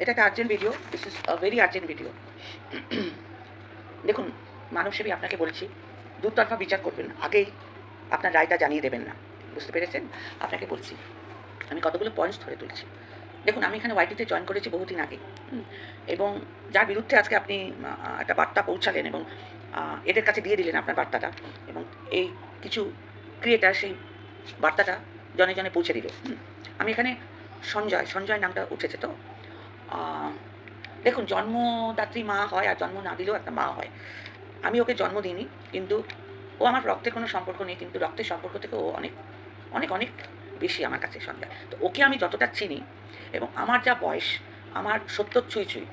এটা একটা urgent video this is a very urgent video দেখুন মানবসেবী আপনাকে বলছি, দুতরফা বিচার করবেন আগেই আপনার রায়টা জানিয়ে দেবেন না। বুঝতে পেরেছেন? আপনাকে বলছি, আমি কতগুলো পয়েন্টস ধরে তুলছি। দেখুন, আমি এখানে ওয়াইটিতে জয়েন করেছি বহুদিন আগে। এবং যার বিরুদ্ধে আজকে আপনি একটা বার্তা পৌঁছালেন এবং এদের কাছে দিয়ে দিলেন আপনার বার্তাটা এবং এই কিছু ক্রিয়েটার সেই বার্তাটা জনে জনে পৌঁছে দিল। আমি এখানে সঞ্জয় সঞ্জয় নামটা উঠেছে তো? দেখুন, জন্মদাত্রী মা হয় আর জন্ম না দিলেও একটা মা হয়। আমি ওকে জন্ম দিইনি, কিন্তু ও আমার রক্তের কোনো সম্পর্ক নেই, কিন্তু রক্তের সম্পর্ক থেকে ও অনেক অনেক অনেক বেশি আমার কাছে সঞ্জয়। তো ওকে আমি যতটা চিনি এবং আমার যা বয়স, আমার সত্তর ছুঁই ছুঁই,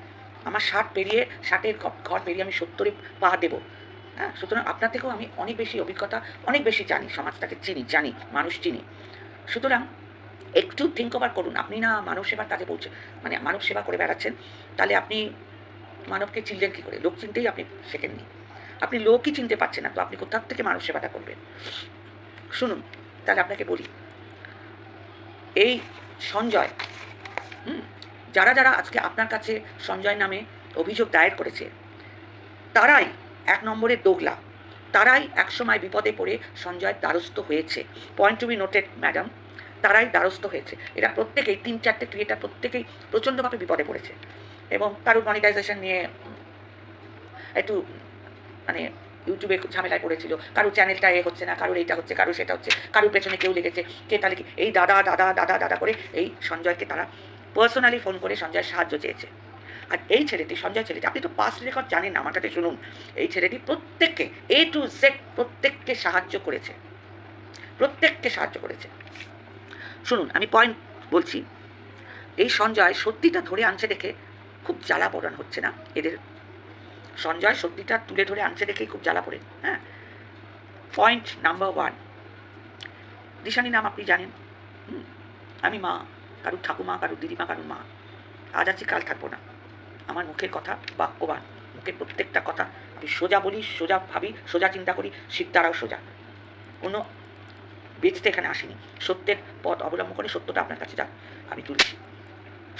আমার ষাট পেরিয়ে, ষাটের ঘর পেরিয়ে আমি সত্তরে পা দেবো হ্যাঁ? সুতরাং আপনার থেকেও আমি অনেক বেশি অভিজ্ঞতা, অনেক বেশি জানি, সমাজটাকে চিনি, জানি, মানুষ চিনি। সুতরাং একটু থিঙ্ক ওভার করুন। আপনি না মানব সেবার কাজে পৌঁছে মানে মানব সেবা করে বেড়াচ্ছেন, তাহলে আপনি মানবকে চিনলেন কী করে? লোক চিনতেই আপনি শেখেননি। আপনি লোকই চিনতে পারছেন না, তো আপনি কোথার থেকে মানব সেবাটা করবেন? শুনুন, তাহলে আপনাকে বলি। এই সঞ্জয় যারা যারা আজকে আপনার কাছে সঞ্জয় নামে অভিযোগ দায়ের করেছে, তারাই এক নম্বরের দোগলা। তারাই একসময় বিপদে পড়ে সঞ্জয়ের দ্বারস্থ হয়েছে। Point to be noted madam তারাই দ্বারস্থ হয়েছে। এরা প্রত্যেকেই, তিন চারটে ক্রিয়েটার প্রত্যেকেই প্রচণ্ডভাবে বিপদে পড়েছে। এবং কারোর মনিটাইজেশন নিয়ে একটু মানে ইউটিউবে ঝামেলায় পড়েছিল। কারও চ্যানেলটা এ হচ্ছে না, কারোর এইটা হচ্ছে, কারোর সেটা হচ্ছে, কারোর পেছনে কেউ লেগেছে, কে তাহলে কি? এই দাদা দাদা দাদা দাদা করে এই সঞ্জয়কে তারা পার্সোনালি ফোন করে সঞ্জয় সাহায্য চেয়েছে। আর এই ছেলেটি, সঞ্জয় ছেলেটি, আপনি তো পাস রেকর্ড জানেন না আমার কাছে শুনুন। এই ছেলেটি প্রত্যেককে এ টু জেড প্রত্যেককে সাহায্য করেছে। প্রত্যেককে সাহায্য করেছে। শুনুন, আমি পয়েন্ট বলছি। এই সঞ্জয় সত্যিটা ধরে আনছে দেখে খুব জ্বালা পোড়ান হচ্ছে না? এদের সঞ্জয় সত্যিটা তুলে ধরে আনছে দেখেই খুব জ্বালা পড়ে হ্যাঁ? পয়েন্ট নাম্বার ওয়ান দিশানি নাম আপনি জানেন? আমি মা, কারুর ঠাকুমা, কারুর দিদিমা, কারুর মা। আজ আছি, কাল থাকব না। আমার মুখের কথা বাক্যবান মুখের প্রত্যেকটা কথা। আমি সোজা বলি, সোজা ভাবি, সোজা চিন্তা করি সিদ্ধারাও সোজা। কোনো বেচতে এখানে আসেনি। সত্যের পথ অবলম্বন করে সত্যটা আপনার কাছে যাক। আমি তুলছি।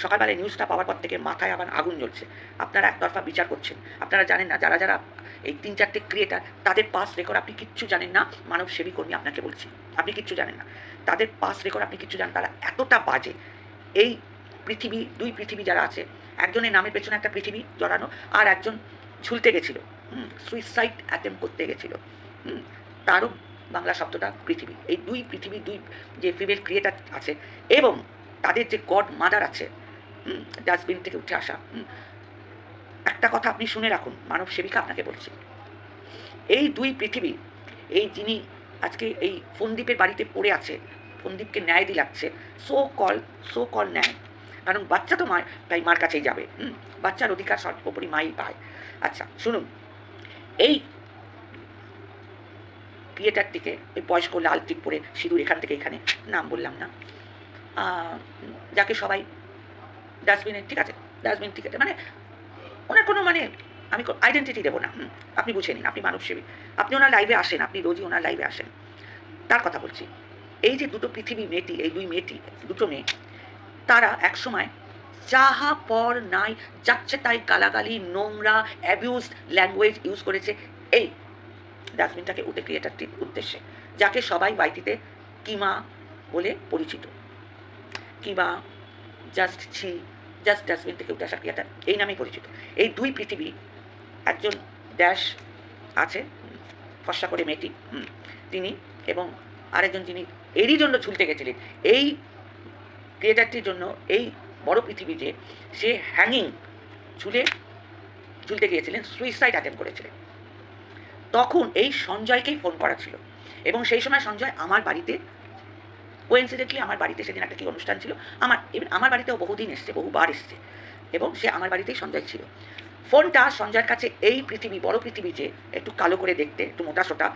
সকালবেলায় নিউজটা পাওয়ার পর থেকে মাথায় আবার আগুন জ্বলছে। আপনারা একতরফা বিচার করছেন। আপনারা জানেন না যারা যারা এই তিন চারটে ক্রিয়েটার তাদের পাস রেকর্ড আপনি কিচ্ছু জানেন না। মানব সেবী কর্মী আপনাকে বলছি আপনি কিচ্ছু জানেন না। তাদের পাস রেকর্ড আপনি কিচ্ছু জানেন তারা এতটা বাজে। এই পৃথিবী দুই পৃথিবী যারা আছে একজনের নামের পেছনে একটা পৃথিবী জড়ানো আর একজন ঝুলতে গেছিল। সুইসাইড অ্যাটেম্প করতে গেছিল। হুম, তারও বাংলা শব্দটা পৃথিবী, এই দুই পৃথিবী দুই যে ফিমেল ক্রিয়েটার আছে এবং তাদের যে গড মাদার আছে ডাস্টবিন থেকে উঠে আসা একটা কথা আপনি শুনে রাখুন, মানব সেবিকা আপনাকে বলছি। এই দুই পৃথিবী, এই যিনি আজকে এই ফন্দীপের বাড়িতে পড়ে আছে ফন্দীপকে ন্যায় দিলাচ্ছে সো কল সো কল ন্যায়, কারণ বাচ্চা তো মায় তাই মার কাছেই যাবে বাচ্চার অধিকার সর্বোপরি মাই পায়। আচ্ছা শুনুন, এই ক্রিয়েটারটিকে ওই বয়স্ক লাল টিপ পরে সিঁদুর এখান থেকে এখানে, নাম বললাম না। যাকে সবাই ডাস্টবিনে, ঠিক আছে, ডাস্টবিন ঠিক আছে মানে ওনার কোনো মানে আমি আইডেন্টিটি দেবো না আপনি বুঝে নিন, আপনি মানবসেবী আপনি ওনার লাইভে আসেন, আপনি রোজই ওনার লাইভে আসেন। তার কথা বলছি, এই যে দুটো পৃথিবী মেয়েটি, এই দুই মেয়েটি, দুটো মেয়ে, তারা একসময় যাহা পর নাই যাচ্ছে তাই গালাগালি, নোংরা অ্যাবিউজ ল্যাঙ্গুয়েজ ইউজ করেছে, এই ডাস্টবিনটাকে উঠে ক্রিয়েটারটির উদ্দেশ্যে, যাকে সবাই বাইটিতে কিমা বলে পরিচিত। কিমা জাস্ট ছি জাস্ট ডাস্টবিন থেকে উঠে আসা ক্রিয়েটার এই নামেই পরিচিত। এই দুই পৃথিবী একজন ড্যাশ আছে ফর্সা করে মেয়েটি তিনি এবং আরেকজন যিনি এরই জন্য ঝুলতে গেছিলেন। এই ক্রিয়েটারটির জন্য এই বড় পৃথিবী যে সে হ্যাঙ্গিং ঝুলে, ঝুলতে গিয়েছিলেন সুইসাইড অ্যাটেম্প করেছিলেন। তখন এই সঞ্জয়কেই ফোন করা ছিল। এবং সেই সময় সঞ্জয় আমার বাড়িতে কোয়েন্সিডেন্টলি আমার বাড়িতে সেদিন একটা কি অনুষ্ঠান ছিল, আমার আমার বাড়িতেও বহুদিন এসছে, বহুবার এসছে। এবং সে আমার বাড়িতেই সঞ্জয় ছিল। ফোনটা সঞ্জয়ের কাছে এই পৃথিবী, বড় পৃথিবী যে একটু কালো করে দেখতে, একটু মোটা সোটা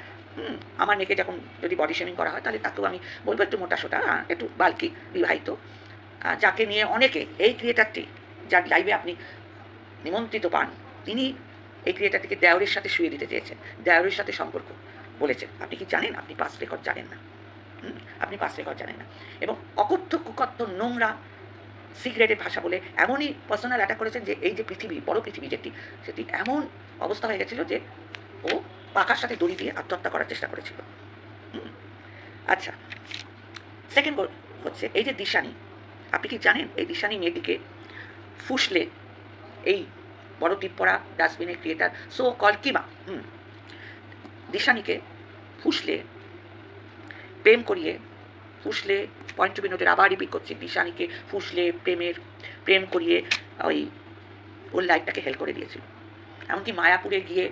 আমার মেয়েকে যখন যদি বডি শেমিং করা হয়, তাহলে তাকেও আমি বলব একটু মোটা সোটা একটু বালকি বিবাহিত। যাকে নিয়ে অনেকে, এই ক্রিয়েটারটি যার লাইভে আপনি নিমন্ত্রিত পান, তিনি এই ক্রিয়েটারটিকে দেওরের সাথে শুয়ে দিতে চেয়েছেন দেওরের সাথে সম্পর্ক। বলেছেন, আপনি কি জানেন? আপনি পাস রেকর্ড জানেন না। আপনি পাস রেকর্ড জানেন না। এবং অকথ্য, কুকথ্য, নোংরা সিক্রেটের ভাষা বলে এমনই পার্সোনাল অ্যাটাক করেছেন যে, এই যে পৃথিবী, বড় পৃথিবী যেটি, সেটি এমন অবস্থা হয়ে গেছিল যে, ও পাকার সাথে দড়ি দিয়ে আত্মহত্যা করার চেষ্টা করেছিল। আচ্ছা সেকেন্ড হচ্ছে, এই যে দিশানি, আপনি কি জানেন? এই দিশানি মেয়েটিকে ফুসলে, এই বড় টিপ পড়া ডাস্টবিনের ক্রিয়েটার সো কল কিবা। হুম। দিশানিকে ফুসলে, প্রেম করিয়ে ফুসলে পয়েন্ট টু নোটের আবার রিপিট করছে, দিশানিকে ফুসলে, প্রেমের, প্রেম করিয়ে ওই ওর লাইফটাকে হেল্প করে দিয়েছিল। এমনকি মায়াপুরে গিয়ে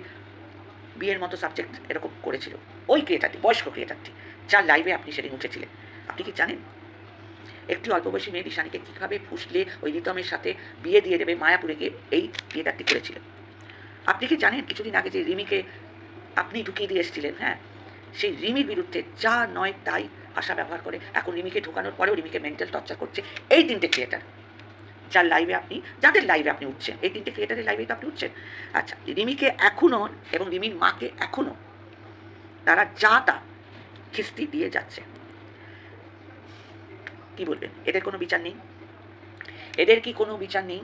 বিয়ের মতো সাবজেক্ট এরকম করেছিল। ওই ক্রিয়েটারটি বয়স্ক ক্রিয়েটারটি যার লাইভে আপনি সেদিন উঠেছিলেন। আপনি কি জানেন? একটি অল্প বয়সী মেয়ে দিশানিকে কীভাবে ফুসলে ওই রিতমের সাথে বিয়ে দিয়ে দেবে মায়াপুরে গিয়ে এই ক্রিয়েটারটি করেছিল আপনি কি জানেন, কিছুদিন আগে যে রিমিকে আপনি ঢুকিয়ে দিয়ে এসেছিলেন হ্যাঁ? সেই রিমির বিরুদ্ধে যা নয় তাই আশা ব্যবহার করে। এখন রিমিকে ঢোকানোর পরেও রিমিকে মেন্টাল টর্চার করছে এই তিনটে ক্রিয়েটার যার লাইভে আপনি, যাদের লাইভে আপনি উঠছেন, এই তিনটে ক্রিয়েটারের লাইভে তো আপনি উঠছেন। আচ্ছা রিমিকে এখনও এবং রিমির মাকে এখনও তারা যা তা খিস্তি দিয়ে যাচ্ছে। কি বলবেন এদের কোনো বিচার নেই? এদের কি কোনো বিচার নেই?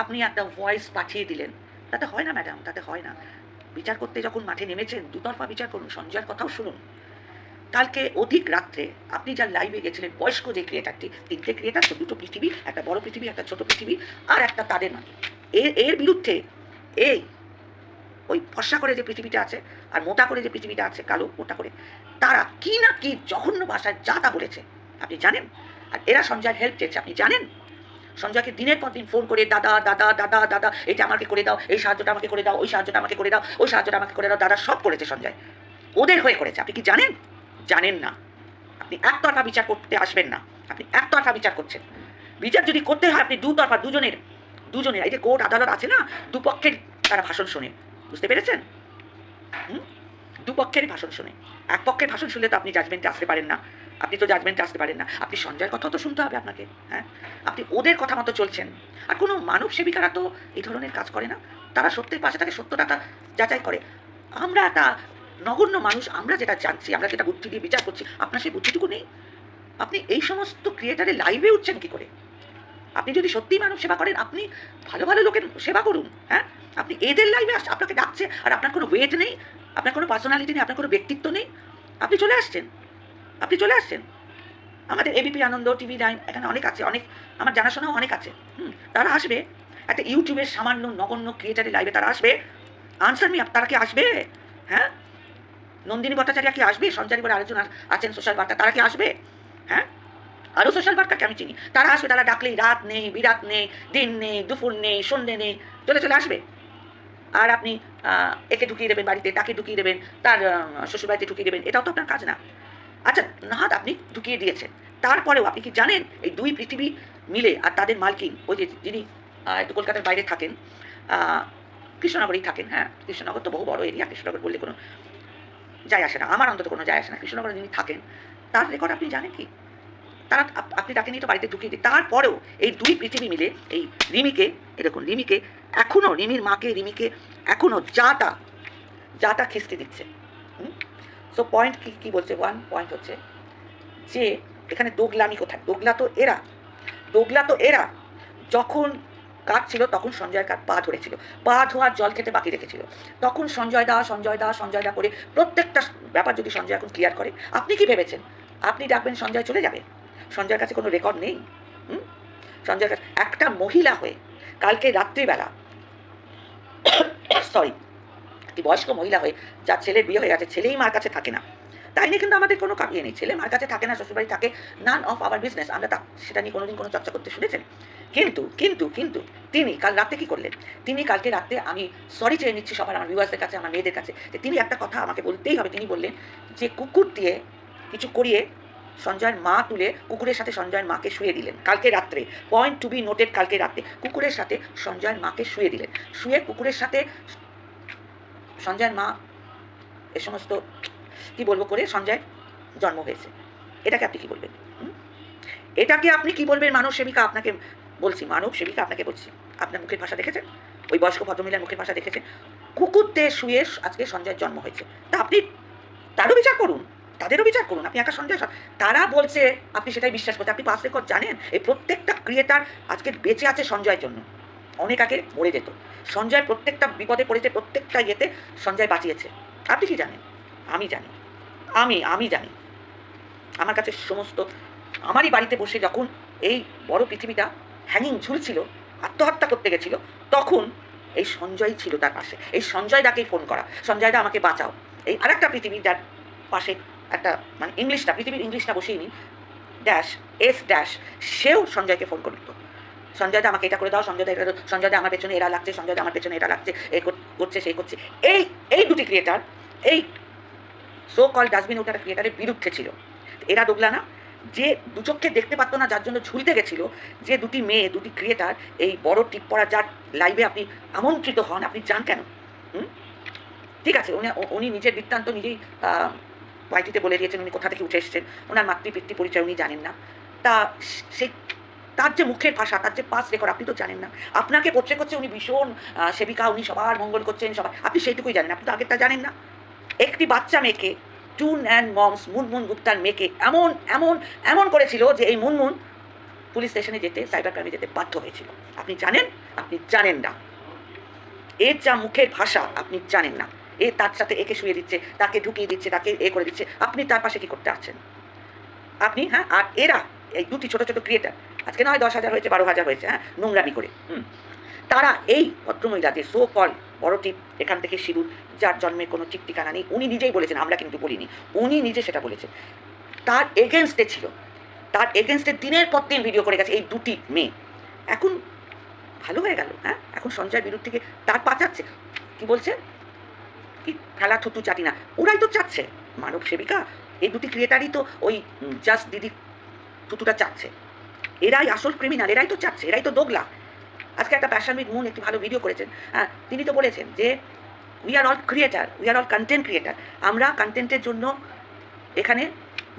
আপনি একটা ভয়েস পাঠিয়ে দিলেন। তাতে হয় না ম্যাডাম তাতে হয় না। বিচার করতে যখন মাঠে নেমেছেন, দুতরফা বিচার করুন, সঞ্জয়ের কথাও শুনুন। কালকে অধিক রাত্রে আপনি যার লাইভে গেছিলেন, বয়স্ক যে ক্রিয়েটারটি তিনটে ক্রিয়েটার তো দুটো পৃথিবী, একটা বড় পৃথিবী, একটা ছোট পৃথিবী, আর একটা তাদের মানে এর এর বিরুদ্ধে এই, ওই ফর্সা করে যে পৃথিবীটা আছে, আর মোটা করে যে পৃথিবীটা আছে, কালো মোটা করে, তারা কি না কি জঘন্য ভাষায় যা তা বলেছে আপনি জানেন? আর এরা সঞ্জয়ের হেল্প চেয়েছে, আপনি জানেন? সঞ্জয়কে দিনের পর দিন ফোন করে, দাদা দাদা দাদা দাদা, এটা আমাকে করে দাও, এই সাহায্যটা আমাকে করে দাও, ওই সাহায্যটা আমাকে করে দাও, ওই সাহায্যটা আমাকে করে দাও। দাদা সব করেছে সঞ্জয়। ওদের হয়ে করেছে, আপনি কি জানেন? জানেন না। আপনি একতরফা বিচার করতে আসবেন না। আপনি একতরফা বিচার করছেন। বিচার যদি করতে হয়, আপনি দুতরফা, দুজনের দুজনের, এই যে কোর্ট, আদালত আছে না, দুপক্ষের তারা ভাষণ শোনে। বুঝতে পেরেছেন? দুপক্ষেরই ভাষণ শোনে। এক পক্ষের ভাষণ শুনলে তো আপনি জাজমেন্টে আসতে পারেন না। আপনি তো জাজমেন্টে আসতে পারেন না। আপনি সঞ্জয়ের কথা তো শুনতে হবে আপনাকে হ্যাঁ? আপনি ওদের কথা মতো চলছেন। আর কোনো মানব সেবিকারা তো এই ধরনের কাজ করে না। তারা সত্যের পাশে তাকে সত্যটা তা যাচাই করে। আমরা একটা নগণ্য মানুষ, আমরা যেটা জানছি, আমরা যেটা বুদ্ধি দিয়ে বিচার করছি, আপনার সেই বুদ্ধিটুকু নেই? আপনি এই সমস্ত ক্রিয়েটারে লাইভে উঠছেন কি করে? আপনি যদি সত্যিই মানব সেবা করেন, আপনি ভালো ভালো লোকের সেবা করুন হ্যাঁ? আপনি এদের লাইভে আস, আপনাকে ডাকছে, আর আপনার কোনো ওয়েট নেই, আপনার কোনো পার্সোনালিটি নেই, আপনার কোনো ব্যক্তিত্ব নেই। আপনি চলে আসছেন। আপনি চলে আসছেন। আমাদের এবিপি আনন্দ টিভি নাইন এখানে অনেক আছে, অনেক, আমার জানাশোনাও অনেক আছে। হুম, তারা আসবে, একটা ইউটিউবের সামান্য নগণ্য ক্রিয়েটারের লাইভে তারা আসবে। আনসার মি তারা কি আসবে? হ্যাঁ? নন্দিনী ভট্টাচার্য কি আসবে? সঞ্চারী বলে আরেকজন আছেন সোশ্যাল বার্তা তারা কি আসবে? হ্যাঁ? আরও সোশ্যাল বার্তাকে আমি চিনি। তারা আসবে, তারা ডাকলেই রাত নেই, বিরাত নেই, দিন নেই, দুপুর নেই সন্ধ্যে নেই, চলে চলে আসবে। আর আপনি একে ঢুকিয়ে দেবেন বাড়িতে, তাকে ঢুকিয়ে দেবেন, তার শ্বশুরবাড়িতে ঢুকিয়ে দেবেন, এটাও তো আপনার কাজ না। আচ্ছা না আপনি ঢুকিয়ে দিয়েছেন। তারপরেও আপনি কি জানেন, এই দুই পৃথিবী মিলে আর তাদের মালকিন, ওই যে যিনি একটু কলকাতার বাইরে থাকেন কৃষ্ণনগরেই থাকেন হ্যাঁ? কৃষ্ণনগর তো বহু বড় এরিয়া কৃষ্ণনগর বললে কোনো যায় আসে না। আমার অন্তত কোনো যায় আসে না। কৃষ্ণনগরে যিনি থাকেন, তার রেকর্ড আপনি জানেন কি? তারা, আপ- আপনি তাকে নিয়ে তো বাড়িতে ঢুকিয়ে দিই তারপরেও এই দুই পৃথিবী মিলে, এই রিমিকে এরকম রিমিকে এখনও রিমির মাকে, রিমিকে এখনও যাটা যাটা খিস্তি দিচ্ছে। সো পয়েন্ট কি, কী বলছে? ওয়ান পয়েন্ট হচ্ছে যে, এখানে দোগলামি কোথায়? দোগলা তো এরা। দোগলা তো এরা। যখন কাজ ছিল, তখন সঞ্জয়ের কাজ পা ধরেছিল। পা ধোয়ার জল খেতে বাকি রেখেছিল। তখন সঞ্জয় দা সঞ্জয় দা সঞ্জয় দা করে প্রত্যেকটা ব্যাপার যদি সঞ্জয় এখন ক্লিয়ার করে, আপনি কি ভেবেছেন? আপনি ডাকবেন, সঞ্জয় চলে যাবে? সঞ্জয়ের কাছে কোনো রেকর্ড নেই? হুম? সঞ্জয়ের কাছে একটা মহিলা হয়ে কালকে রাত্রিবেলা সরি একটি বয়স্ক মহিলা হয়ে যার ছেলের বিয়ে হয়ে গেছে, ছেলেই মার কাছে থাকে না। তাই নিয়ে কিন্তু আমাদের কোনো কামিয়ে নেই। ছেলে মার কাছে থাকে না, শ্বশুরবাড়ি থাকে নান অফ আওয়ার বিজনেস আমরা তা সেটা নিয়ে কোনোদিন কোনো চর্চা করতে শুনেছেন? কিন্তু কিন্তু কিন্তু তিনি কাল রাতে কি করলেন? তিনি কালকে রাতে আমি সরি চেয়ে নিচ্ছি সবার, আমার ভিউয়ার্সদের কাছে, আমার মেয়েদের কাছে, যে তিনি একটা কথা আমাকে বলতেই হবে। তিনি বললেন যে কুকুর দিয়ে কিছু করিয়ে সঞ্জয়ের মা তুলে কুকুরের সাথে সঞ্জয়ের মাকে শুয়ে দিলেন। কালকে রাত্রে। পয়েন্ট টু বি নোটেড কালকে রাতে। কুকুরের সাথে সঞ্জয়ের মাকে শুয়ে দিলেন। শুয়ে কুকুরের সাথে সঞ্জয়ের মা এ সমস্ত কি বলব করে সঞ্জয় জন্ম হয়েছে। এটাকে আপনি কি বলবেন? এটাকে আপনি কি বলবেন? মানব সেবিকা আপনাকে বলছি মানব সেবিকা আপনাকে বলছি। আপনার মুখের ভাষা দেখেছেন? ওই বয়স্ক ভদ্রমহিলার মুখের ভাষা দেখেছেন? কুকুরতে শুয়ে আজকে সঞ্জয়ের জন্ম হয়েছে। তা আপনি তারও বিচার করুন, তাদেরও বিচার করুন। আপনি একা সঞ্জয় তারা বলছে, আপনি সেটাই বিশ্বাস করছেন। আপনি পাস রেকর্ড জানেন? এই প্রত্যেকটা ক্রিয়েটার আজকে বেঁচে আছে সঞ্জয়ের জন্য। অনেক আগে মরে যেত। সঞ্জয় প্রত্যেকটা বিপদে পড়েছে, প্রত্যেকটা ইয়েতে সঞ্জয় বাঁচিয়েছে। আপনি কি জানেন? আমি জানি। আমি আমি জানি। আমার কাছে সমস্ত, আমারই বাড়িতে বসে যখন এই বড় পৃথিবীটা হ্যাঙ্গিং ঝুলছিল, আত্মহত্যা করতে গেছিল, তখন এই সঞ্জয় ছিল তার পাশে। এই সঞ্জয় দাকেই ফোন করা, সঞ্জয় দা আমাকে বাঁচাও। এই আরেকটা পৃথিবী যার পাশে একটা মানে ইংলিশটা, পৃথিবীর ইংলিশটা বসেই নি ড্যাশ এস ড্যাশ সেও সঞ্জয়কে ফোন করতো সঞ্জয় আমাকে এটা করে দাও সঞ্জয় দা এটা দাও, সঞ্জয় দা আমার পেছনে এরা লাগছে সঞ্জয় আমার পেছনে এটা লাগছে এ কর- করছে সেই করছে। এই এই দুটি ক্রিয়েটার এই সো কল ডাস্টবিন ওটার ক্রিয়েটারের বিরুদ্ধে ছিল। এরা দোগলা না। যে দু চোখকে দেখতে পারতো না যার জন্য ঝুলতে গেছিল যে দুটি মেয়ে দুটি ক্রিয়েটার এই বড় টিপ পড়া যার লাইভে আপনি আমন্ত্রিত হন আপনি যান কেন? ঠিক আছে উনি উনি নিজের বৃত্তান্ত নিজেই ওয়াইটিতে বলে দিয়েছেন উনি কোথা থেকে উঠে এসেছেন ওনার মাতৃ পিতৃ পরিচয় উনি জানেন না। তা সেই তার যে মুখের ভাষা, তার যে পাস রেকর্ড আপনি তো জানেন না। আপনাকে পোট্রে করছে উনি ভীষণ সেবিকা, উনি সবার মঙ্গল করছেন, সবার। আপনি সেইটুকুই জানেন, আপনি তো আগেরটা জানেন না। একটি বাচ্চা মেয়েকে, টুন অ্যান্ড মমস, মুনমুন গুপ্তার মেয়েকে এমন এমন এমন করেছিল যে এই মুনমুন পুলিশ স্টেশনে যেতে সাইবার ক্রাইমে যেতে বাধ্য হয়েছিল। আপনি জানেন? আপনি জানেন না। এর যা মুখের ভাষা, আপনি জানেন না। এ তার সাথে একে শুয়ে দিচ্ছে, তাকে ঢুকিয়ে দিচ্ছে, তাকে এ করে দিচ্ছে। আপনি তার পাশে কি করতে আছেন? আপনি হ্যাঁ আর এরা, এই দুটি ছোটো ছোটো ক্রিয়েটার আজকে নয়, দশ হাজার হয়েছে, বারো হাজার হয়েছে হ্যাঁ নোংরামি করে, হুম। তারা এই ভদ্রমহিলা যে সো কল বড় টিপ এখান থেকে সিঁদুর, যার জন্মের কোনো ঠিক ঠিকানা নেই, উনি নিজেই বলেছেন, আমরা কিন্তু বলিনি, উনি নিজে সেটা বলেছেন। তার এগেনস্টে ছিল, তার এগেনস্টে দিনের পর দিন ভিডিও করে গেছে, এই দুটি মেয়ে। এখন ভালো হয়ে গেল হ্যাঁ এখন সঞ্জয় বিরুদ্ধ তার পাচাচ্ছে। কি বলছে? কি খেলা থুতু চাটি না, ওরাই তো চাচ্ছে মানব সেবিকা এই দুটি ক্রিয়েটারই তো ওই জাস্ট দিদি থুতুটা চাচ্ছে। এরাই আসল ক্রিমিনাল এরাই তো চাচ্ছে, এরাই তো দোগলা। আজকে একটা প্যাশন উইথ মুন একটি ভালো ভিডিও করেছেন। হ্যাঁ তিনি তো বলেছেন যে we are all creator we are all content creator আমরা কন্টেন্টের জন্য এখানে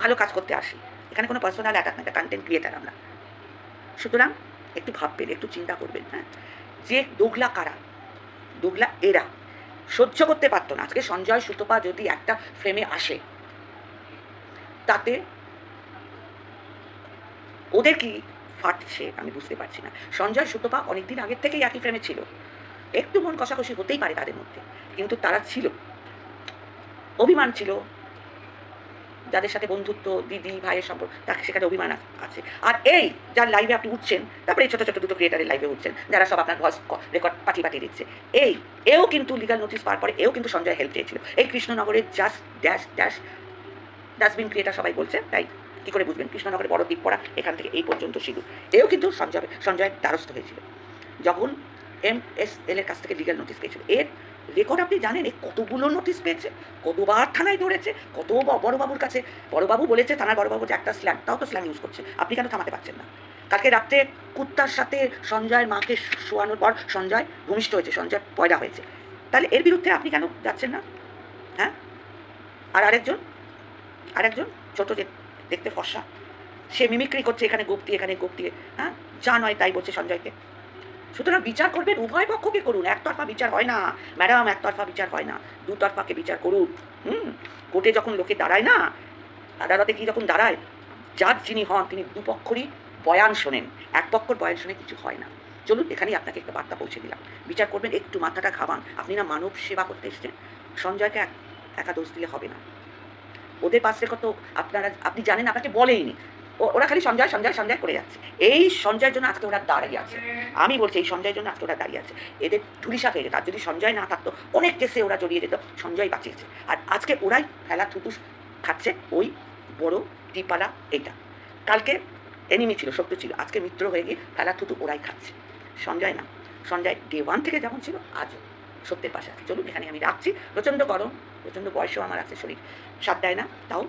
ভালো কাজ করতে আসি। এখানে কোনো পার্সোনাল অ্যাটাক না কন্টেন্ট ক্রিয়েটার আমরা। সুতরাং একটু ভাববেন, একটু চিন্তা করবেন হ্যাঁ। যে দোগলা কারা? দোগলা এরা। সহ্য করতে পারতো না। আজকে সঞ্জয় সুতপা যদি একটা ফ্রেমে আসে, তাতে ওদের কি ফাটছে আমি বুঝতে পারছি না। সঞ্জয়, সুতপা অনেকদিন আগের থেকেই একই ফ্রেমে ছিল। একটু মন কষাকষি হতেই পারে তাদের মধ্যে। কিন্তু তারা ছিল। অভিমান ছিল। যাদের সাথে বন্ধুত্ব, দিদি, ভাইয়ের সম্পর্ক, তাকে সেখানে অভিমান আছে। আর এই যার লাইভে আপনি উঠছেন, তারপরে এই ছোটো ছোটো দুটো ক্রিয়েটারের লাইভে উঠছেন, যারা সব আপনার ভয়েস রেকর্ড পাঠিয়ে পাঠিয়ে দিচ্ছে। এই, এও কিন্তু লিগাল নোটিশ পাওয়ার পরে এও কিন্তু সঞ্জয় হেল্প চেয়েছিল। এই কৃষ্ণনগরের just dash dash dustbin creator সবাই বলছে তাই কী করে বুঝবেন? কৃষ্ণনগরে বড় দ্বীপ পড়া এখান থেকে এই পর্যন্ত সিঁদুর। এও কিন্তু সঞ্জয় সঞ্জয়ের দ্বারস্থ হয়েছিল। যখন এম এস এল এর কাছ থেকে লিগাল নোটিশ পেয়েছিল। এর রেকর্ড আপনি জানেন, এ কতগুলো নোটিশ পেয়েছে? কতবার থানায় দৌড়েছে কত বড়বাবুর কাছে? বড়বাবু বলেছে থানার বড়বাবু যে একটা স্ল্যাং তাও তো স্ল্যাং ইউজ করছে। আপনি কেন থামাতে পারছেন না? কালকে রাত্রে কুত্তার সাথে সঞ্জয়ের মাকে শোয়ানোর পর সঞ্জয় ভূমিষ্ঠ হয়েছে, সঞ্জয় পয়দা হয়েছে। তাহলে এর বিরুদ্ধে আপনি কেন যাচ্ছেন না? হ্যাঁ? আর আরেকজন? আরেকজন? ছোট যে দেখতে ফর্সা। সে মিমিক্রি করছে এখানে গোপ দিয়ে এখানে গোপ দিয়ে হ্যাঁ? যা নয় তাই বলছে সঞ্জয়কে। সুতরাং বিচার করবেন, উভয় পক্ষকে করুন। একতরফা বিচার হয় না। ম্যাডাম, একতরফা বিচার হয় না। দুতরফাকে বিচার করুন। হুম? কোর্টে যখন লোকে দাঁড়ায় না, আদালতে গিয়ে যখন দাঁড়ায় যার যিনি হন, তিনি দুপক্ষরই বয়ান শোনেন। এক পক্ষর বয়ান শুনে কিছু হয় না। চলুন, এখানেই আপনাকে একটা বার্তা পৌঁছে দিলাম। বিচার করবেন, একটু মাথাটা ঘামান। আপনি না মানব সেবা করতে এসেছেন। সঞ্জয়কে একা দোষ দিলে হবে না। ওদের পাশ কত আপনারা, আপনি জানেন, আপনাকে বলেইনি। ওরা খালি সঞ্জয় সঞ্জয় সঞ্জয় করে যাচ্ছে। এই সঞ্জয়ের জন্য আজকে ওরা দাঁড়িয়ে আছে। আমি বলছি, এই সঞ্জয়ের জন্য আজকে ওরা দাঁড়িয়ে আছে। এদের ধুলিসাত হয়ে যেত। আর যদি সঞ্জয় না থাকতো, অনেক কেসে ওরা জড়িয়ে যেত। সঞ্জয় বাঁচিয়েছে। আর আজকে ওরাই ফেলা থুতু খাচ্ছে। ওই বড় টিপালা এটা। কালকে এনিমি ছিল, শত্রু ছিল। আজকে মিত্র হয়ে গিয়ে ফেলা থুতু ওরাই খাচ্ছে। সঞ্জয় না। সঞ্জয় ডে ওয়ান থেকে যেমন ছিল, আজও সত্যের পাশে আছে। চলুন, এখানে আমি রাখছি। প্রচণ্ড গরম। প্রচণ্ড বয়সও আমার আছে শরীর। সাথ দেয় না, তাও।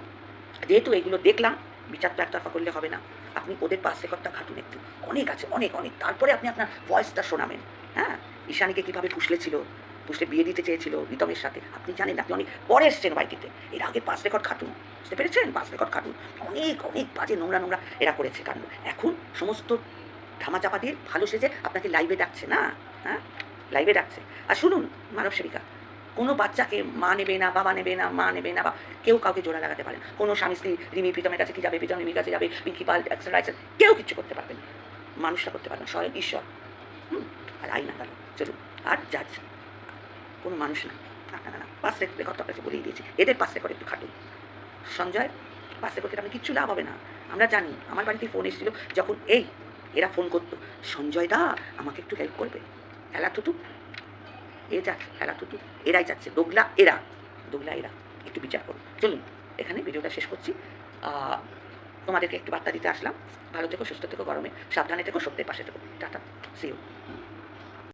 যেহেতু এগুলো দেখলাম, বিচার তো একতরফা করলে হবে না। আপনি ওদের পাশ রেকর্ডটা ঘাটুন একটু। অনেক আছে, অনেক অনেক। তারপরে আপনি আপনার ভয়েসটা শোনাবেন হ্যাঁ? ঈশানীকে কীভাবে ফুসলেছিল পুষলে বিয়ে দিতে চেয়েছিল রিতমের সাথে। আপনি জানেন আপনি অনেক পরে এসছেন বাড়িতে এর আগে পাস রেকর্ড খাটুন, বুঝতে পেরেছেন? পাস রেকর্ড খাটুন। অনেক অনেক বাজে নোংরা নোংরা এরা করেছে কাণ্ড। এখন সমস্ত ধামাচাপা দিয়ে ভালো সেজে আপনাকে লাইভে ডাকছে না? হ্যাঁ? লাইভে ডাকছে। আর শুনুন মানব সেবিকা কোনো বাচ্চাকে মা নেবে না, বাবা নেবে না, মা নেবে না, বা কেউ কাউকে জোড়া লাগাতে পারে না। কোনো স্বামী, স্ত্রী, রিমি, প্রীতমের কাছে কি যাবে প্রীতম রিমির কাছে যাবে, পিঙ্কি পাল এক্সেট্রা কেউ কিছু করতে পারবে না। মানুষরা করতে পারবে না। স্বয়ং ঈশ্বর। হুম, আর আইনা গেল চলুন, আর জাজ কোনো মানুষ না। না না পাস রেকর্ড বলেই দিয়েছি। এদের পাস রেকর্ড একটু খাটুন। সঞ্জয় পাস রেকর্ডে আপনি কিচ্ছু লাভ হবে না। আমরা জানি, আমার বাড়িতে ফোন এসেছিল যখন, এই, এরা ফোন করতো, সঞ্জয় দা, আমাকে একটু হেল্প করবে। হেলা থুতু এ যাক এরাই যাচ্ছে দোগলা, এরা। দোগলা, এরা। একটু বিচার করুন চলুন, এখানে ভিডিওটা শেষ করছি। তোমাদেরকে একটু বার্তা দিতে আসলাম। ভালো থেকো, সুস্থ থেকো, গরমে। সাবধানে থেকো, সত্যের পাশে থেকো। টাটা। সিও